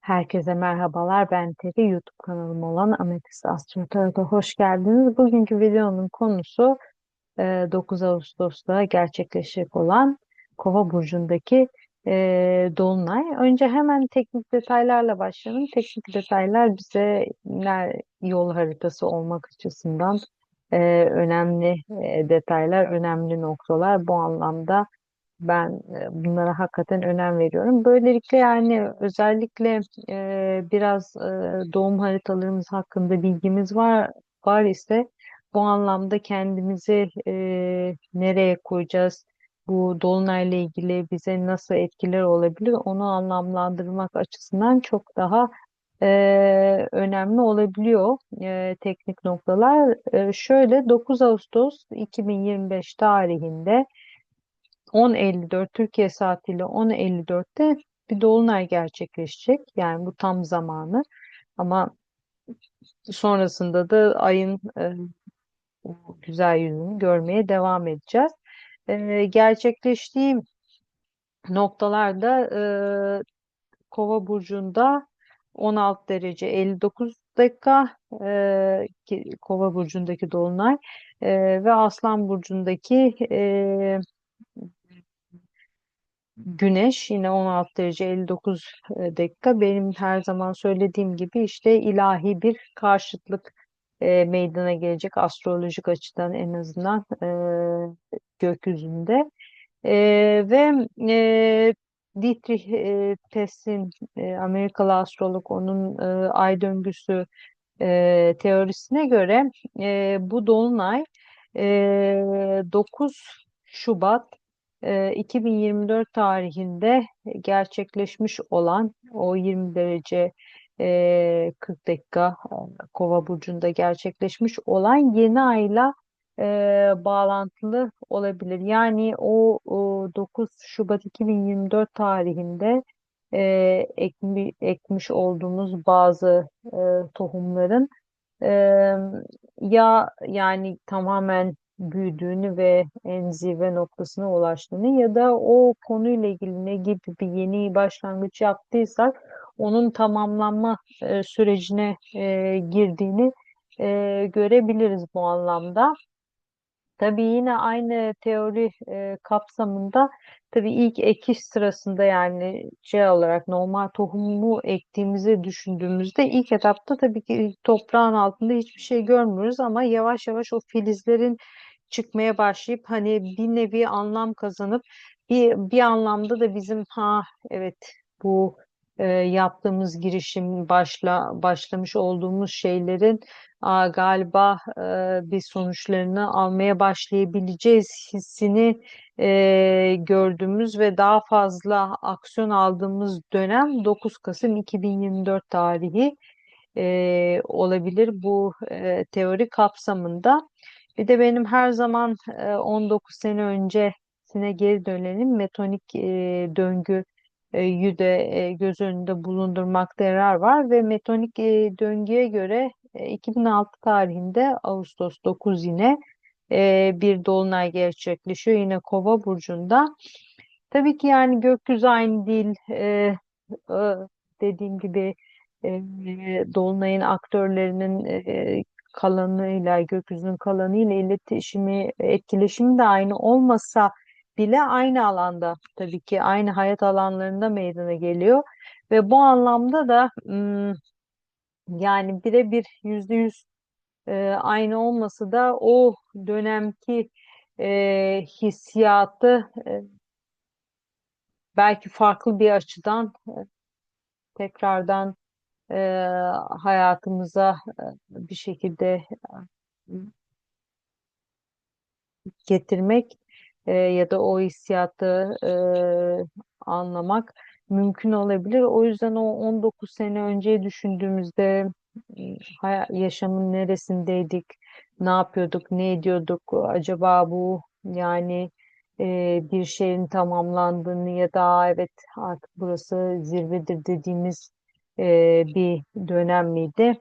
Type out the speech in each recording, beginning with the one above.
Herkese merhabalar. Ben Teri. YouTube kanalım olan Ametist Astro Tarot'a hoş geldiniz. Bugünkü videonun konusu e, 9 Ağustos'ta gerçekleşecek olan Kova burcundaki e, dolunay. Önce hemen teknik detaylarla başlayalım. Teknik detaylar bize yol haritası olmak açısından e, önemli e, detaylar, önemli noktalar. Bu anlamda ben e, bunlara hakikaten önem veriyorum. Böylelikle yani özellikle e, biraz e, doğum haritalarımız hakkında bilgimiz var var ise bu anlamda kendimizi nereye koyacağız? Bu dolunayla ilgili bize nasıl etkiler olabilir? Onu anlamlandırmak açısından çok daha e, önemli olabiliyor e, teknik noktalar. E, şöyle 9 Ağustos 2025 tarihinde 10.54 Türkiye saatiyle 10.54'te bir dolunay gerçekleşecek. Yani bu tam zamanı. Ama sonrasında da ayın e, güzel yüzünü görmeye devam edeceğiz. E, gerçekleştiği noktalarda e, Kova burcunda 16 derece 59 dakika e, Kova burcundaki dolunay e, ve Aslan burcundaki e, Güneş yine 16 derece 59 dakika. Benim her zaman söylediğim gibi işte ilahi bir karşıtlık e, meydana gelecek astrolojik açıdan en azından e, gökyüzünde. E, ve e, Dietrich e, Tess'in e, Amerikalı astrolog onun e, ay döngüsü e, teorisine göre e, bu dolunay e, 9 Şubat e, 2024 tarihinde gerçekleşmiş olan o 20 derece e, 40 dakika Kova burcunda gerçekleşmiş olan yeni ayla bağlantılı olabilir. Yani o, o 9 Şubat 2024 tarihinde ekmi, ekmiş olduğumuz bazı tohumların ya yani tamamen büyüdüğünü ve en zirve noktasına ulaştığını ya da o konuyla ilgili ne gibi bir yeni başlangıç yaptıysak onun tamamlanma e, sürecine e, girdiğini e, görebiliriz bu anlamda. Tabii yine aynı teori e, kapsamında tabii ilk ekiş sırasında yani şey olarak normal tohumu ektiğimizi düşündüğümüzde ilk etapta tabii ki toprağın altında hiçbir şey görmüyoruz ama yavaş yavaş o filizlerin çıkmaya başlayıp hani bir nevi anlam kazanıp bir bir anlamda da bizim ha evet bu e, yaptığımız girişim başla başlamış olduğumuz şeylerin Aa, galiba e, bir sonuçlarını almaya başlayabileceğiz hissini e, gördüğümüz ve daha fazla aksiyon aldığımız dönem 9 Kasım 2024 tarihi e, olabilir bu e, teori kapsamında. Bir de benim her zaman e, 19 sene öncesine geri dönelim metonik e, döngü e, yü de e, göz önünde bulundurmakta yarar var ve metonik e, döngüye göre e, 2006 tarihinde Ağustos 9 yine e, bir dolunay gerçekleşiyor yine Kova burcunda. Tabii ki yani gökyüzü aynı değil. E, e, dediğim gibi e, dolunayın aktörlerinin e, kalanıyla gökyüzünün kalanıyla iletişimi, etkileşimi de aynı olmasa bile aynı alanda tabii ki aynı hayat alanlarında meydana geliyor. Ve bu anlamda da yani birebir yüzde yüz aynı olması da o dönemki hissiyatı belki farklı bir açıdan tekrardan e, hayatımıza e, bir şekilde e, getirmek e, ya da o hissiyatı e, anlamak mümkün olabilir. O yüzden o 19 sene önceyi düşündüğümüzde e, yaşamın neresindeydik, ne yapıyorduk, ne ediyorduk, acaba bu yani e, bir şeyin tamamlandığını ya da "Aa, evet artık burası zirvedir dediğimiz e, bir dönem miydi?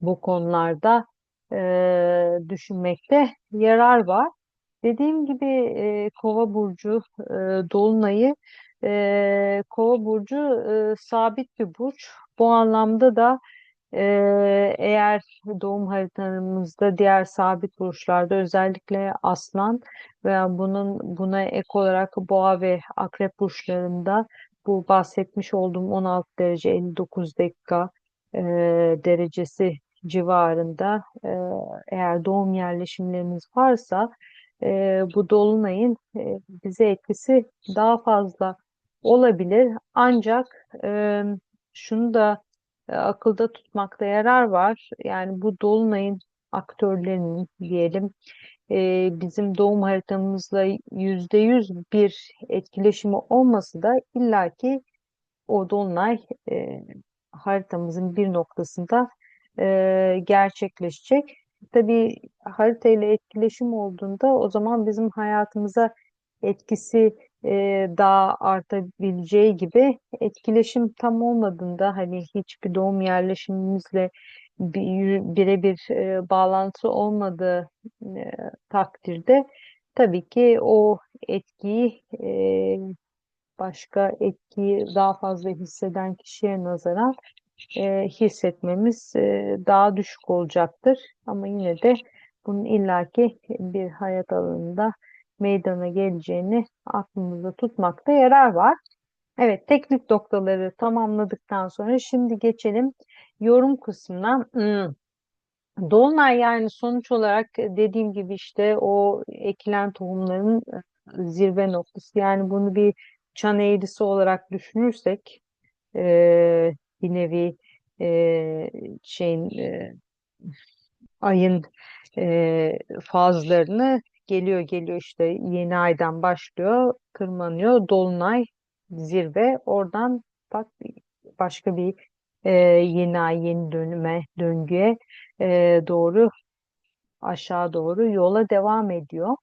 Bu konularda e, düşünmekte yarar var. Dediğim gibi e, Kova burcu e, dolunayı E, Kova burcu e, sabit bir burç. Bu anlamda da e, eğer doğum haritamızda diğer sabit burçlarda özellikle Aslan veya bunun buna ek olarak Boğa ve Akrep burçlarında bu bahsetmiş olduğum 16 derece 59 dakika e, derecesi civarında e, eğer doğum yerleşimlerimiz varsa e, bu dolunayın e, bize etkisi daha fazla olabilir. Ancak e, şunu da e, akılda tutmakta yarar var. Yani bu dolunayın aktörlerinin diyelim e, bizim doğum haritamızla yüzde yüz bir etkileşimi olması da illaki o dolunay e, haritamızın bir noktasında e, gerçekleşecek. Tabii harita ile etkileşim olduğunda o zaman bizim hayatımıza etkisi e, daha artabileceği gibi etkileşim tam olmadığında hani hiçbir doğum yerleşimimizle birebir e, bağlantı olmadığı e, takdirde tabii ki o etkiyi e, başka etkiyi daha fazla hisseden kişiye nazaran e, hissetmemiz e, daha düşük olacaktır. Ama yine de bunun illaki bir hayat alanında meydana geleceğini aklımızda tutmakta yarar var. Evet, teknik noktaları tamamladıktan sonra şimdi geçelim yorum kısmına. Hmm. Dolunay yani sonuç olarak dediğim gibi işte o ekilen tohumların e, zirve noktası. Yani bunu bir çan eğrisi olarak düşünürsek e, bir nevi e, şeyin e, ayın e, fazlarını geliyor geliyor işte yeni aydan başlıyor tırmanıyor dolunay zirve oradan bak başka bir e, yeni ay yeni dönüme döngüye e, doğru aşağı doğru yola devam ediyor.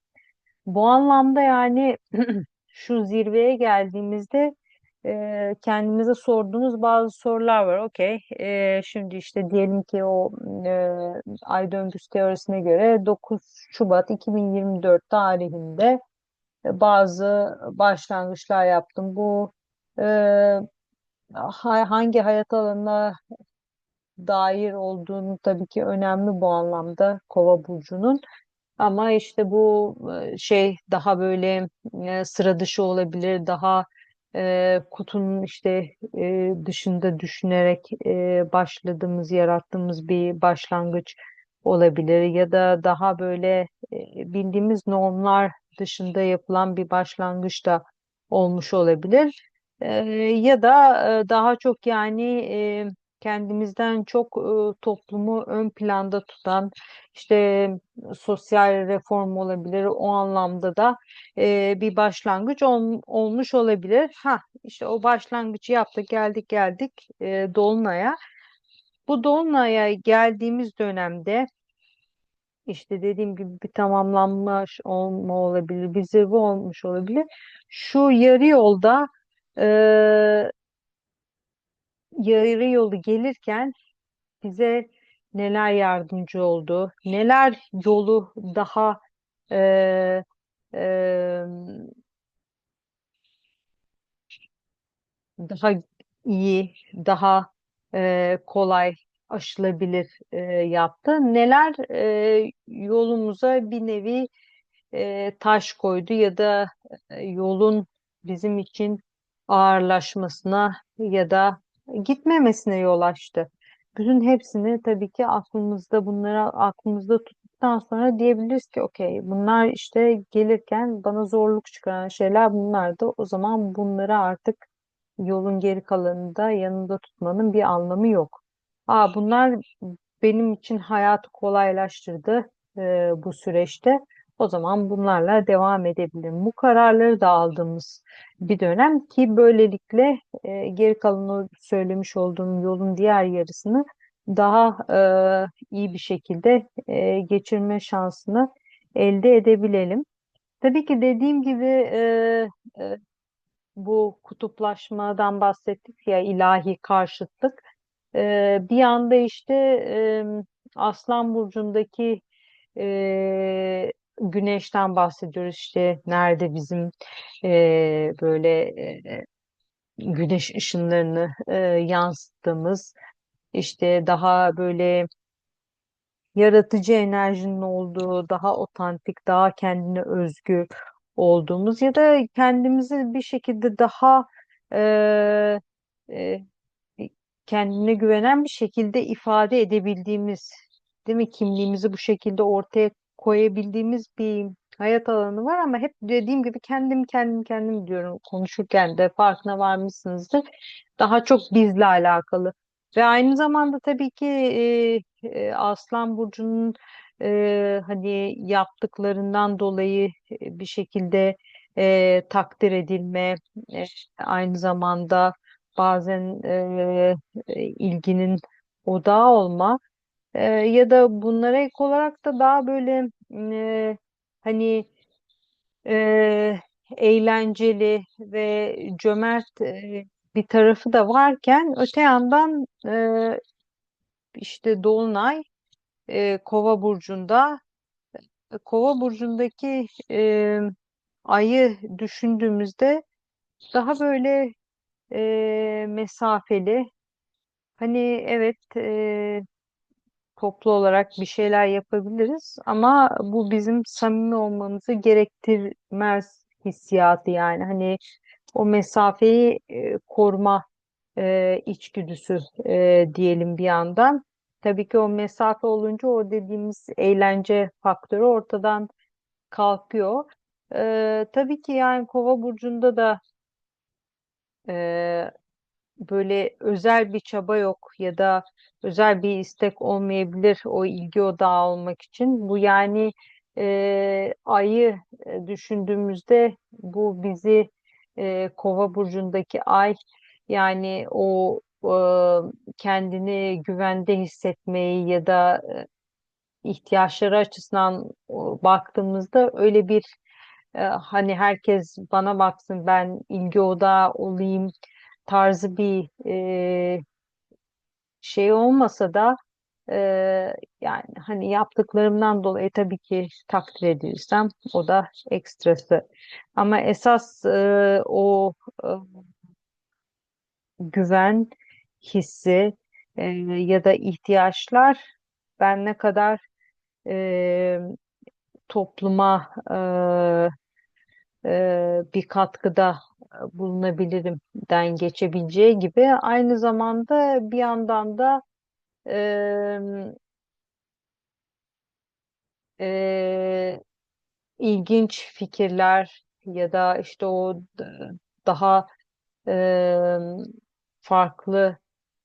Bu anlamda yani şu zirveye geldiğimizde e, kendimize sorduğumuz bazı sorular var. Okey, e, şimdi işte diyelim ki o e, ay döngüsü teorisine göre 9 Şubat 2024 tarihinde e, bazı başlangıçlar yaptım. Bu e, hangi hayat alanına dair olduğunu tabii ki önemli bu anlamda Kova burcunun. Ama işte bu e, şey daha böyle e, sıra dışı olabilir, daha e, kutunun işte e, dışında düşünerek e, başladığımız, yarattığımız bir başlangıç olabilir ya da daha böyle e, bildiğimiz normlar dışında yapılan bir başlangıç da olmuş olabilir. E, ya da e, daha çok yani kendimizden çok toplumu ön planda tutan işte sosyal reform olabilir. O anlamda da bir başlangıç ol- olmuş olabilir. Ha işte o başlangıcı yaptık geldik geldik e, Dolunay'a. Bu Dolunay'a geldiğimiz dönemde işte dediğim gibi bir tamamlanmış olma olabilir, bir zirve olmuş olabilir. Şu yarı yolda e, yarı yolu gelirken bize neler yardımcı oldu, neler yolu daha e, e, daha iyi, daha e, kolay aşılabilir e, yaptı. Neler e, yolumuza bir nevi e, taş koydu ya da e, yolun bizim için ağırlaşmasına ya da gitmemesine yol açtı. Bütün hepsini tabii ki aklımızda bunları aklımızda tuttuktan sonra diyebiliriz ki okey bunlar işte gelirken bana zorluk çıkaran şeyler bunlardı. O zaman bunları artık yolun geri kalanında yanında tutmanın bir anlamı yok. Aa, bunlar benim için hayatı kolaylaştırdı e, bu süreçte. O zaman bunlarla devam edebilirim. Bu kararları da aldığımız bir dönem ki böylelikle e, geri kalan o söylemiş olduğum yolun diğer yarısını daha e, iyi bir şekilde e, geçirme şansını elde edebilelim. Tabii ki dediğim gibi e, e, bu kutuplaşmadan bahsettik ya ilahi karşıtlık. E, bir anda işte e, Aslan Burcu'ndaki e, güneşten bahsediyoruz işte nerede bizim e, böyle e, güneş ışınlarını e, yansıttığımız işte daha böyle yaratıcı enerjinin olduğu, daha otantik, daha kendine özgü olduğumuz ya da kendimizi bir şekilde daha e, e, kendine güvenen bir şekilde ifade edebildiğimiz, değil mi? Kimliğimizi bu şekilde ortaya koyabildiğimiz bir hayat alanı var ama hep dediğim gibi kendim kendim kendim diyorum konuşurken de farkına varmışsınızdır. Daha çok bizle alakalı. Ve aynı zamanda tabii ki e, e, Aslan Burcu'nun e, hani yaptıklarından dolayı bir şekilde e, takdir edilme, e, aynı zamanda bazen e, ilginin odağı olma e, ya da bunlara ek olarak da daha böyle e, hani e, eğlenceli ve cömert e, bir tarafı da varken öte yandan e, işte Dolunay e, Kova burcunda Kova burcundaki e, ayı düşündüğümüzde daha böyle e, mesafeli. Hani evet e, toplu olarak bir şeyler yapabiliriz ama bu bizim samimi olmamızı gerektirmez hissiyatı yani hani o mesafeyi e, koruma e, içgüdüsü e, diyelim bir yandan. Tabii ki o mesafe olunca o dediğimiz eğlence faktörü ortadan kalkıyor. E, tabii ki yani Kova burcunda da e, böyle özel bir çaba yok ya da özel bir istek olmayabilir o ilgi odağı olmak için. Bu yani e, ayı düşündüğümüzde bu bizi e, Kova burcundaki ay yani o e, kendini güvende hissetmeyi ya da e, ihtiyaçları açısından baktığımızda öyle bir e, hani herkes bana baksın ben ilgi odağı olayım tarzı bir e, şey olmasa da e, yani hani yaptıklarımdan dolayı tabii ki takdir edilirsem o da ekstrası. Ama esas e, o e, güven hissi e, ya da ihtiyaçlar ben ne kadar e, topluma e, e, bir katkıda bulunabilirim den geçebileceği gibi. Aynı zamanda bir yandan da e, e, ilginç fikirler ya da işte o daha e, farklı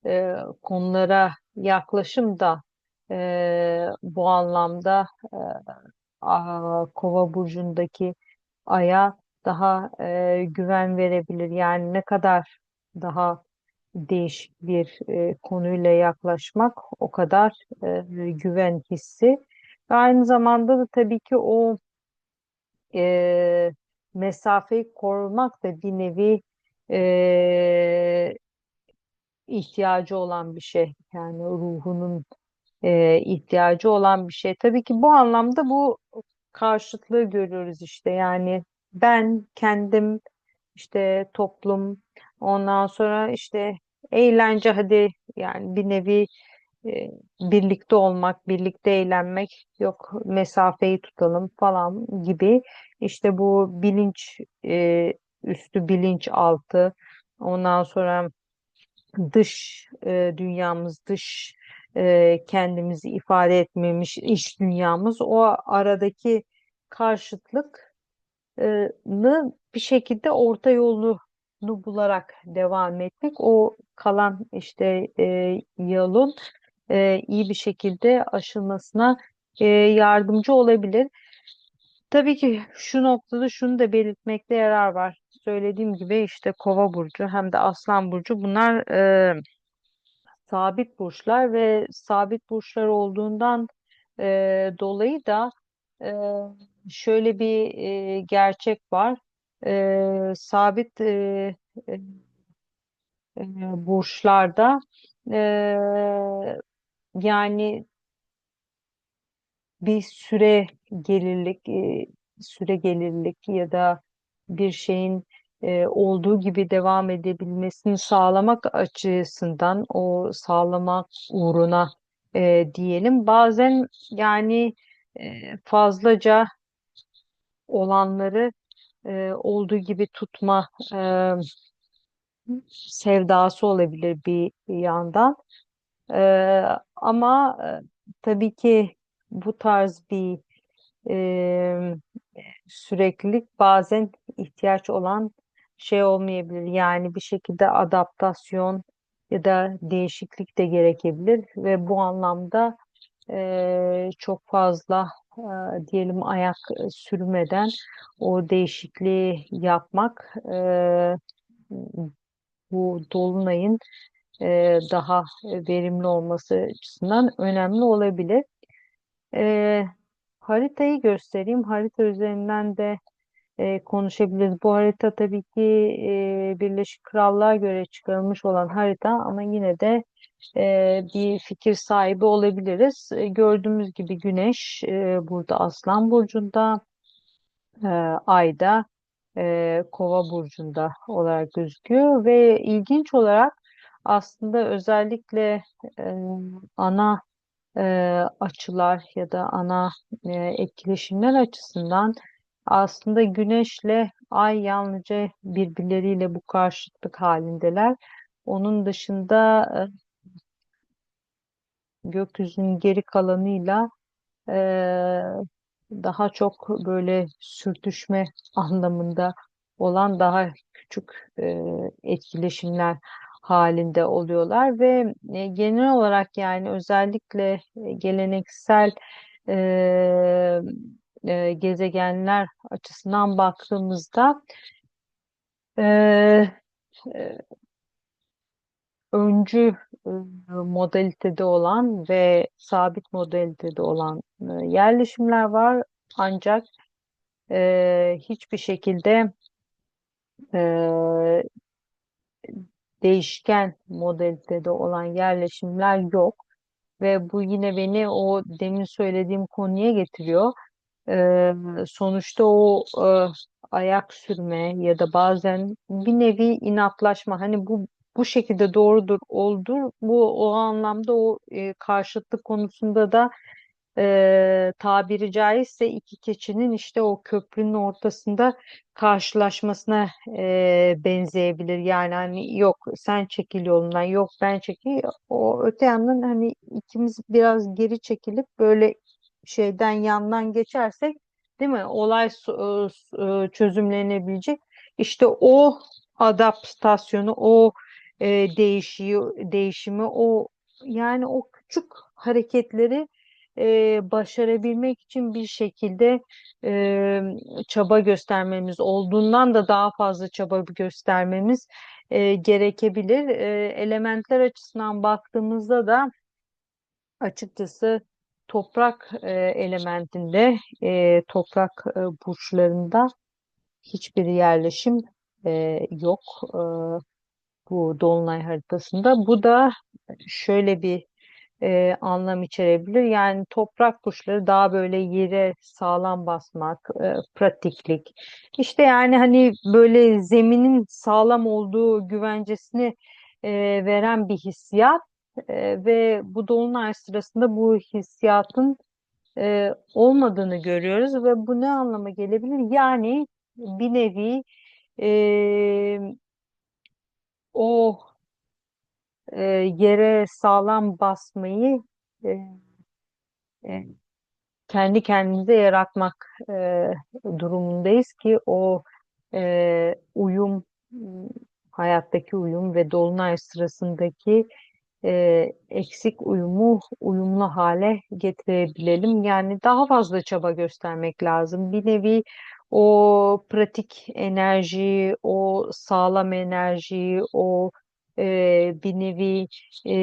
e, konulara yaklaşım da e, bu anlamda e, Kova burcundaki aya daha e, güven verebilir. Yani ne kadar daha değişik bir e, konuyla yaklaşmak o kadar e, güven hissi. Ve aynı zamanda da tabii ki o e, mesafeyi korumak da bir nevi e, ihtiyacı olan bir şey. Yani ruhunun e, ihtiyacı olan bir şey. Tabii ki bu anlamda bu karşıtlığı görüyoruz işte. Yani ben kendim işte toplum ondan sonra işte eğlence hadi yani bir nevi e, birlikte olmak, birlikte eğlenmek, yok mesafeyi tutalım falan gibi işte bu bilinç e, üstü bilinç altı ondan sonra dış e, dünyamız, dış e, kendimizi ifade etmemiş iç dünyamız o aradaki karşıtlık e, nı bir şekilde orta yolunu bularak devam etmek o kalan işte e, yolun e, iyi bir şekilde aşılmasına e, yardımcı olabilir. Tabii ki şu noktada şunu da belirtmekte yarar var. Söylediğim gibi işte Kova burcu hem de Aslan burcu bunlar e, sabit burçlar ve sabit burçlar olduğundan e, dolayı da e, şöyle bir e, gerçek var. E, sabit e, e, e, burçlarda e, yani bir süre gelirlik, e, süre gelirlik ya da bir şeyin e, olduğu gibi devam edebilmesini sağlamak açısından o sağlamak uğruna e, diyelim. Bazen yani e, fazlaca olanları e, olduğu gibi tutma e, sevdası olabilir bir yandan. E, ama e, tabii ki bu tarz bir e, süreklilik bazen ihtiyaç olan şey olmayabilir. Yani bir şekilde adaptasyon ya da değişiklik de gerekebilir ve bu anlamda e, çok fazla e, diyelim ayak sürmeden o değişikliği yapmak e, bu dolunayın e, daha verimli olması açısından önemli olabilir. E, haritayı göstereyim. Harita üzerinden de e, konuşabiliriz. Bu harita tabii ki e, Birleşik Krallığa göre çıkarılmış olan harita ama yine de e, bir fikir sahibi olabiliriz. E, gördüğümüz gibi Güneş e, burada Aslan Burcu'nda, e, Ay'da e, Kova burcunda olarak gözüküyor ve ilginç olarak aslında özellikle e, ana e, açılar ya da ana e, etkileşimler açısından aslında Güneşle Ay yalnızca birbirleriyle bu karşıtlık halindeler. Onun dışında e, gökyüzünün geri kalanıyla e, daha çok böyle sürtüşme anlamında olan daha küçük e, etkileşimler halinde oluyorlar ve genel olarak yani özellikle geleneksel e, gezegenler açısından baktığımızda e, e, öncü e, modalitede olan ve sabit modalitede olan e, yerleşimler var. Ancak e, hiçbir şekilde e, değişken modalitede olan yerleşimler yok. Ve bu yine beni o demin söylediğim konuya getiriyor. E, sonuçta o e, ayak sürme ya da bazen bir nevi inatlaşma hani bu bu şekilde doğrudur oldur bu o anlamda o e, karşıtlık konusunda da e, tabiri caizse iki keçinin işte o köprünün ortasında karşılaşmasına e, benzeyebilir. Yani hani yok sen çekil yolundan yok ben çekil. O öte yandan hani ikimiz biraz geri çekilip böyle şeyden yandan geçersek değil mi? Olay so- e, çözümlenebilecek. İşte o adaptasyonu, o e, değişiyi, değişimi, o yani o küçük hareketleri e, başarabilmek için bir şekilde e, çaba göstermemiz, olduğundan da daha fazla çaba göstermemiz e, gerekebilir. E, elementler açısından baktığımızda da açıkçası toprak e, elementinde, e, toprak e, burçlarında hiçbir yerleşim e, yok e, bu dolunay haritasında. Bu da şöyle bir e, anlam içerebilir. Yani toprak kuşları daha böyle yere sağlam basmak, e, pratiklik. İşte yani hani böyle zeminin sağlam olduğu güvencesini e, veren bir hissiyat E, ve bu dolunay sırasında bu hissiyatın e, olmadığını görüyoruz ve bu ne anlama gelebilir? Yani bir nevi e, o e, yere sağlam basmayı e, e, kendi kendimize yaratmak e, durumundayız ki o e, uyum, hayattaki uyum ve dolunay sırasındaki e, eksik uyumu uyumlu hale getirebilelim. Yani daha fazla çaba göstermek lazım. Bir nevi o pratik enerji, o sağlam enerji, o e, bir nevi e,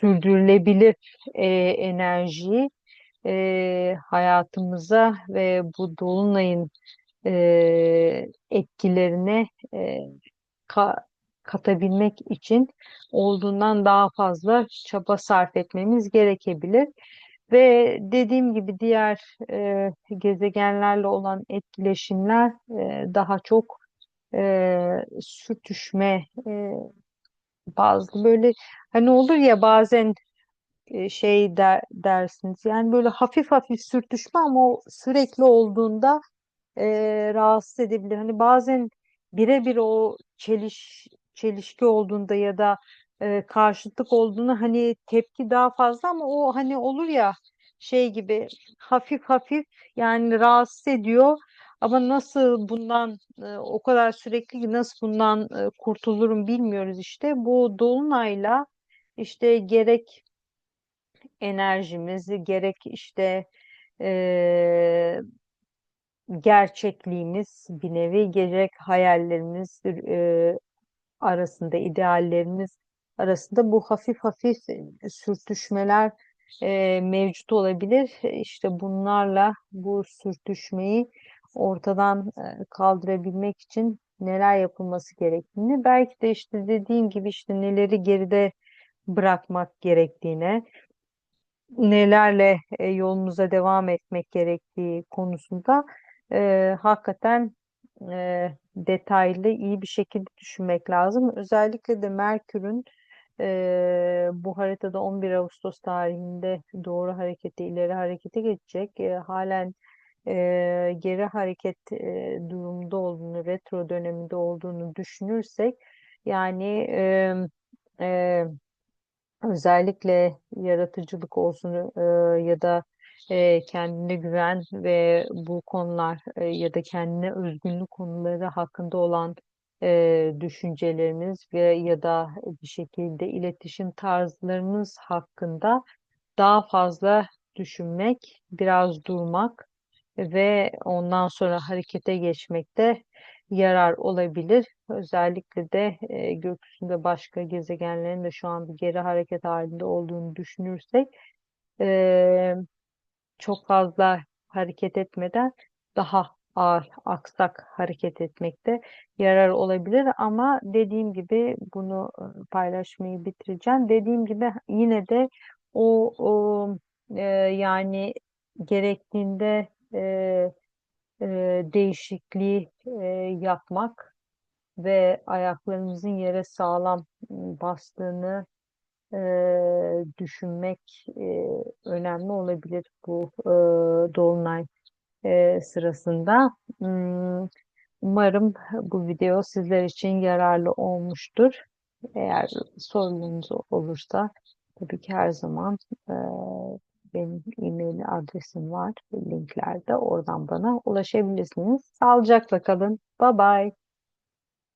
sürdürülebilir e, enerjiyi e, hayatımıza ve bu dolunayın e, etkilerine e, katabilmek için olduğundan daha fazla çaba sarf etmemiz gerekebilir. Ve dediğim gibi diğer e, gezegenlerle olan etkileşimler e, daha çok e, sürtüşme e, bazı böyle hani olur ya bazen e, şey der, dersiniz yani böyle hafif hafif sürtüşme ama o sürekli olduğunda e, rahatsız edebilir. Hani bazen birebir o çeliş çelişki olduğunda ya da e, karşıtlık olduğunda hani tepki daha fazla ama o hani olur ya şey gibi hafif hafif yani rahatsız ediyor. Ama nasıl bundan e, o kadar sürekli nasıl bundan e, kurtulurum bilmiyoruz işte. Bu dolunayla işte gerek enerjimiz gerek işte e, gerçekliğimiz bir nevi gerek hayallerimiz e, arasında ideallerimiz arasında bu hafif hafif sürtüşmeler e, mevcut olabilir. İşte bunlarla bu sürtüşmeyi ortadan kaldırabilmek için neler yapılması gerektiğini belki de işte dediğim gibi işte neleri geride bırakmak gerektiğine nelerle yolumuza devam etmek gerektiği konusunda e, hakikaten e, detaylı iyi bir şekilde düşünmek lazım. Özellikle de Merkür'ün e, bu haritada 11 Ağustos tarihinde doğru harekete, ileri harekete geçecek. E, halen e, geri hareket e, durumda olduğunu, retro döneminde olduğunu düşünürsek yani e, e, özellikle yaratıcılık olsun e, ya da e, kendine güven ve bu konular e, ya da kendine özgünlük konuları hakkında olan e, düşüncelerimiz ve ya da bir şekilde iletişim tarzlarımız hakkında daha fazla düşünmek, biraz durmak ve ondan sonra harekete geçmekte yarar olabilir. Özellikle de e, gökyüzünde başka gezegenlerin de şu an bir geri hareket halinde olduğunu düşünürsek e, çok fazla hareket etmeden daha ağır, aksak hareket etmekte yarar olabilir ama dediğim gibi bunu e, paylaşmayı bitireceğim. Dediğim gibi yine de o, o e, yani gerektiğinde e, e, değişikliği e, yapmak ve ayaklarımızın yere sağlam bastığını e, düşünmek e, önemli olabilir bu e, dolunay e, sırasında. Hmm, Umarım bu video sizler için yararlı olmuştur. Eğer sorunuz olursa tabii ki her zaman e, benim e-mail adresim var linklerde. Oradan bana ulaşabilirsiniz. Sağlıcakla kalın. Bye bye.